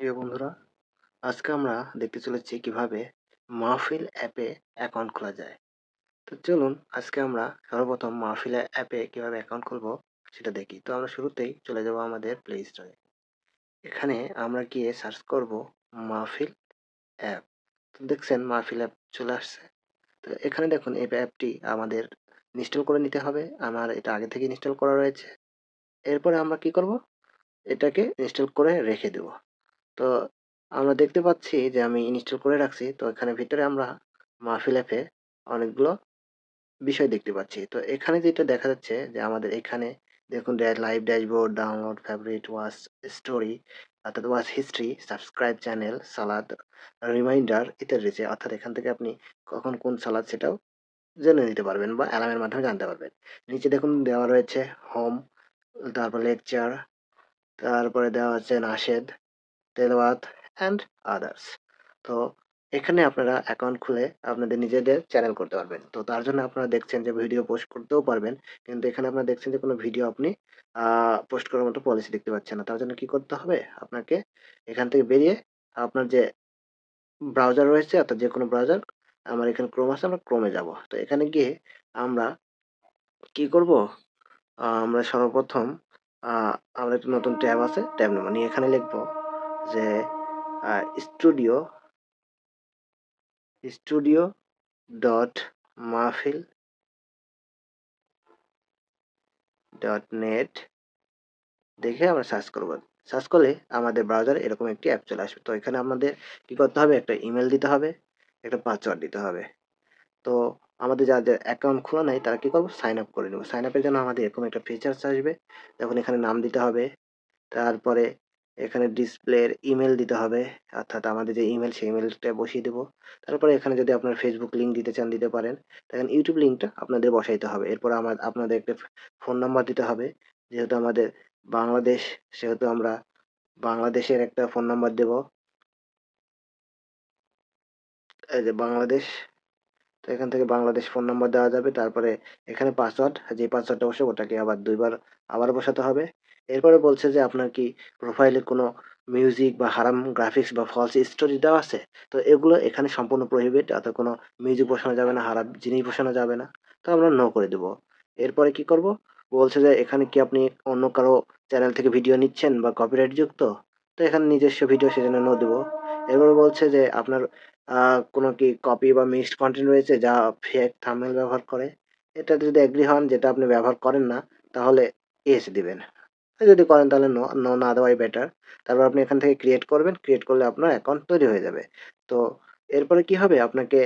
প্রিয় বন্ধুরা, আজকে আমরা দেখতে চলেছি কীভাবে মাহফিল অ্যাপে অ্যাকাউন্ট খোলা যায়। তো চলুন, আজকে আমরা সর্বপ্রথম মাহফিল অ্যাপে কীভাবে অ্যাকাউন্ট খুলবো সেটা দেখি। তো আমরা শুরুতেই চলে যাব আমাদের প্লে স্টোরে এখানে আমরা গিয়ে সার্চ করব মাহফিল অ্যাপ। তো দেখছেন, মাহফিল অ্যাপ চলে আসছে। তো এখানে দেখুন, এই অ্যাপটি আমাদের ইনস্টল করে নিতে হবে। আমার এটা আগে থেকে ইনস্টল করা রয়েছে। এরপরে আমরা কি করব? এটাকে ইনস্টল করে রেখে দেব। তো আমরা দেখতে পাচ্ছি যে আমি ইনস্টল করে রাখছি। তো এখানে ভিতরে আমরা মাহফিল অ্যাপে অনেকগুলো বিষয় দেখতে পাচ্ছি। তো এখানে যেটা দেখা যাচ্ছে যে আমাদের এখানে দেখুন live dashboard download favourite watch story অর্থাৎ ওয়াচ হিস্ট্রি সাবস্ক্রাইব চ্যানেল সালাদ রিমাইন্ডার ইত্যাদি রয়েছে। অর্থাৎ এখান থেকে আপনি কখন কোন সালাদ সেটাও জেনে নিতে পারবেন বা অ্যালার্মের মাধ্যমে জানতে পারবেন। নিচে দেখুন দেওয়া রয়েছে হোম তারপর লেকচার তারপরে দেওয়া হচ্ছে নাশেদ তেলাওয়াত অ্যান্ড আদার্স তো এখানে আপনারা অ্যাকাউন্ট খুলে আপনাদের নিজেদের চ্যানেল করতে পারবেন। তো তার জন্য আপনারা দেখছেন যে ভিডিও পোস্ট করতেও পারবেন, কিন্তু এখানে আপনারা দেখছেন যে কোনো ভিডিও আপনি পোস্ট করার মতো পলিসি দেখতে পাচ্ছেন না। তার জন্য কি করতে হবে? আপনাকে এখান থেকে বেরিয়ে আপনার যে ব্রাউজার রয়েছে, অর্থাৎ যে কোনো ব্রাউজার আমার এখানে ক্রোম আছে, আমরা ক্রোমে যাব। তো এখানে গিয়ে আমরা কি করব? আমরা সর্বপ্রথম আমরা একটা নতুন ট্যাব আছে, ট্যাব নেব নিয়ে এখানে লিখব। যে studio studio dot Mahfil dot net দেখে আমরা সার্চ করব। সার্চ করলে আমাদের ব্রাউজারে এরকম একটি অ্যাপ চলে আসবে। তো এখানে আমাদের কি করতে হবে? একটা ইমেল দিতে হবে, একটা পাসওয়ার্ড দিতে হবে। তো আমাদের যাদের অ্যাকাউন্ট খোলা নাই, তারা কী করব? সাইন আপ করে নেব। সাইন আপের জন্য আমাদের এরকম একটা ফিচার্স আসবে। তখন এখানে নাম দিতে হবে। তারপরে এখানে ডিসপ্লের ইমেল দিতে হবে। অর্থাৎ আমাদের যে ইমেল সেই ইমেলটা বসিয়ে দেবো। তারপরে এখানে যদি আপনার ফেসবুক লিঙ্ক দিতে চান, দিতে পারেন, দেখেন ইউটিউব লিঙ্কটা আপনাদের বসাইতে হবে। এরপর আমার, আপনাদের একটা ফোন নাম্বার দিতে হবে। যেহেতু আমাদের বাংলাদেশ, সেহেতু আমরা বাংলাদেশের একটা ফোন নাম্বার দেব। এই যে বাংলাদেশ, তো এখান থেকে বাংলাদেশ ফোন নাম্বার দেওয়া যাবে। তারপরে এখানে পাসওয়ার্ড যে পাসওয়ার্ডটা বসে, ওটাকে আবার দুইবার, আবার বসাতে হবে। এরপরে বলছে যে আপনার কি প্রোফাইলে কোনো মিউজিক বা হারাম গ্রাফিক্স বা ফলস স্টোরি দেওয়া আছে? তো এগুলো এখানে সম্পূর্ণ প্রহিবিট অর্থাৎ কোনো মিউজিক বসানো যাবে না, হারাম জিনিস বসানো যাবে না। তো আমরা নো করে দেবো। এরপরে কি করব? বলছে যে এখানে কি আপনি অন্য কারও চ্যানেল থেকে ভিডিও নিচ্ছেন বা কপিরাইট যুক্ত? তো এখানে নিজস্ব ভিডিও সেজন্য নো দেবো। এরপরে বলছে যে আপনার কোনো কি কপি বা মিক্সড কন্টেন্ট রয়েছে যা ফেক থাম্বনেল ব্যবহার করে? এটাতে যদি এগ্রি হন, যেটা আপনি ব্যবহার করেন না, তাহলে এস দিবেন। যদি করেন তাহলে নো নো না দেওয়াই বেটার তারপর আপনি এখান থেকে ক্রিয়েট করবেন ক্রিয়েট করলে আপনার অ্যাকাউন্ট তৈরি হয়ে যাবে। তো এরপরে কি হবে? আপনাকে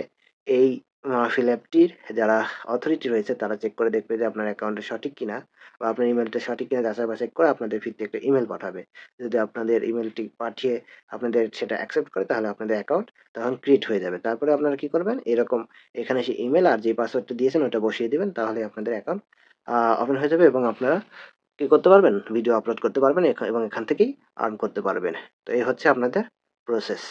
এই মাহফিল অ্যাপটির যারা অথরিটি রয়েছে, তারা চেক করে দেখবে যে আপনার অ্যাকাউন্টে সঠিক কিনা বা আপনার ইমেলটা সঠিক কিনা, যাচাই বাছাই করে আপনাদের ফিরতে একটা ইমেল পাঠাবে। যদি আপনাদের ইমেলটি পাঠিয়ে আপনাদের সেটা অ্যাকসেপ্ট করে, তাহলে আপনাদের অ্যাকাউন্ট তখন ক্রিয়েট হয়ে যাবে। তারপরে আপনারা কি করবেন? এরকম এখানে সে ইমেল আর যে পাসওয়ার্ডটা দিয়েছেন, ওটা বসিয়ে দিবেন, তাহলে আপনাদের অ্যাকাউন্ট ওপেন হয়ে যাবে এবং আপনারা কি করতে পারবেন? ভিডিও আপলোড করতে পারবেন এবং এখান থেকেই আর্ন করতে পারবেন। তো এই হচ্ছে আপনাদের প্রসেস